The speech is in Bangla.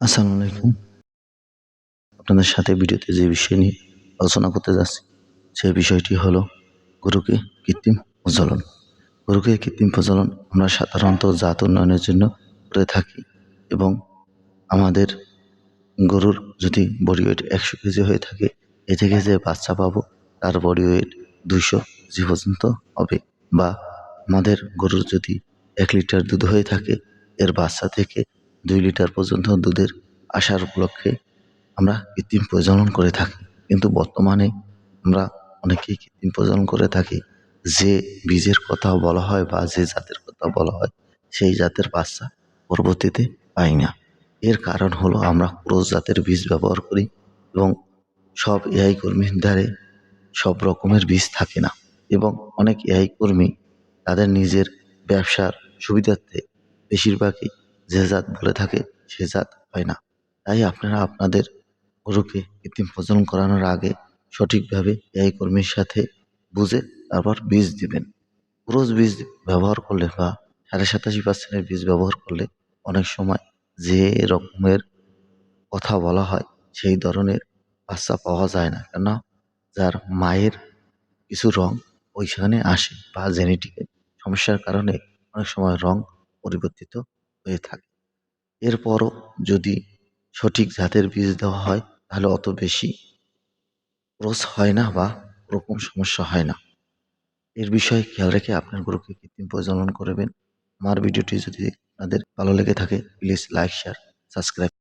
আসসালামু আলাইকুম। আপনাদের সাথে ভিডিওতে যে বিষয় নিয়ে আলোচনা করতে যাচ্ছি, সেই বিষয়টি হলো গরুকে কৃত্রিম প্রজনন। গরুকে কৃত্রিম প্রজনন আমরা সাধারণত জাত উন্নয়নের জন্য করে থাকি এবং আমাদের গরুর যদি বডি ওয়েট একশো কেজি হয়ে থাকে, এ থেকে যে বাচ্চা পাবো, তার বডি ওয়েট দুইশো কেজি পর্যন্ত হবে। বা আমাদের গরুর যদি এক লিটার দুধ হয়ে থাকে, এর বাচ্চা থেকে দুই লিটার পর্যন্ত দুধের আসার উপলক্ষে আমরা কৃত্রিম প্রজনন করে থাকি। কিন্তু বর্তমানে আমরা অনেকেই কৃত্রিম প্রজনন করে থাকি। যে বীজের কথা বলা হয় বা যে জাতের কথা বলা হয়, সেই জাতের বাচ্চা পরবর্তীতে পাই না। এর কারণ হলো আমরা ক্রস জাতের বীজ ব্যবহার করি এবং সব এআই কর্মীর দ্বারে সব রকমের বীজ থাকে না এবং অনেক এআই কর্মী তাদের নিজের ব্যবসার সুবিধার্থে বেশিরভাগই যে জাত বলে থাকে, সে জাত হয় না। তাই আপনারা আপনাদের গরুকে কৃত্রিম প্রজনন করানোর আগে সঠিকভাবে এআই কর্মীর সাথে বুঝে তারপর বীজ দিবেন। ক্রস বীজ ব্যবহার করলে বা সাড়ে সাতাশি পার্সেন্টের বীজ ব্যবহার করলে অনেক সময় যে রকমের কথা বলা হয়, সেই ধরনের বাচ্চা পাওয়া যায় না। কেননা যার মায়ের কিছু রং ওইখানে আসে বা জেনেটিকের সমস্যার কারণে অনেক সময় রং পরিবর্তিত হয়ে থাকে। এরপরও যদি সঠিক জাতের বীজ দেওয়া হয়, তাহলে অত বেশি ক্রস হয় না বা ওরকম সমস্যা হয় না। এর বিষয়ে খেয়াল রেখে আপনার গরুকে কৃত্রিম প্রজনন করবেন আমার ভিডিওটি যদি আপনাদের ভালো লেগে থাকে প্লিজ লাইক শেয়ার সাবস্ক্রাইব